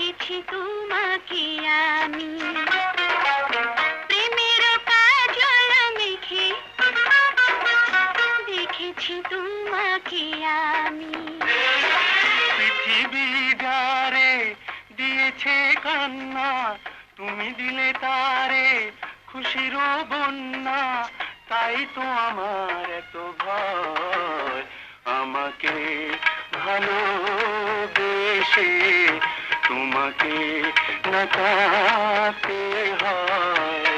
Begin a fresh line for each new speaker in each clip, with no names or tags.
এঁকেছি তোমাকে আমি। প্রেমের কাজল মেখে দেখেছি তোমাকে আমি।
পৃথিবী যারে দিয়েছে কান্না, তুমি দিলে তারে খুশির বন্যা, তাই তো আমার এত ভয়। আমাকে ভালোবেসে তোমাকে নাচাতে হয়।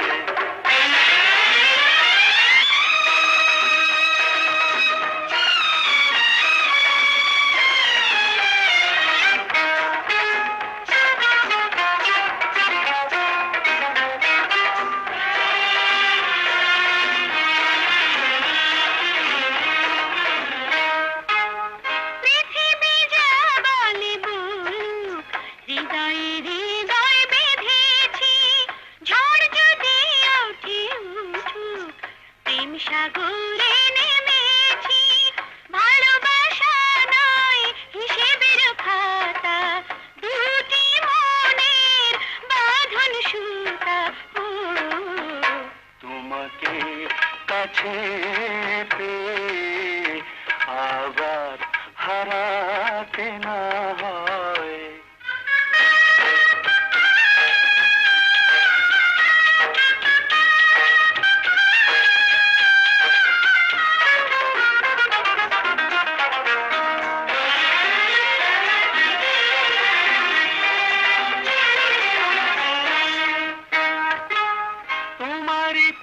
কাছে আবার হারাতে না হয়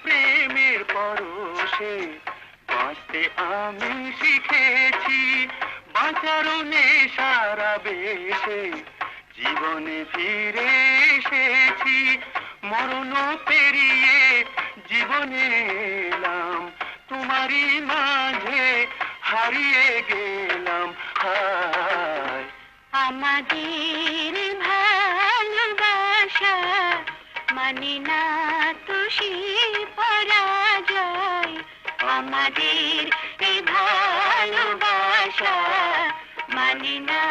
প্রেমের পরশে বাঁচতে আমি শিখেছি বাঁচারও সারা বেশে জীবনে ফিরে এসেছি, মরণ পেরিয়ে জীবনে এলাম, তোমারই মাঝে হারিয়ে গেলাম
আমাদের ভালোবাসা মানে না তো সে পরাজয় আমাদের এই ভালোবাসা মানি না।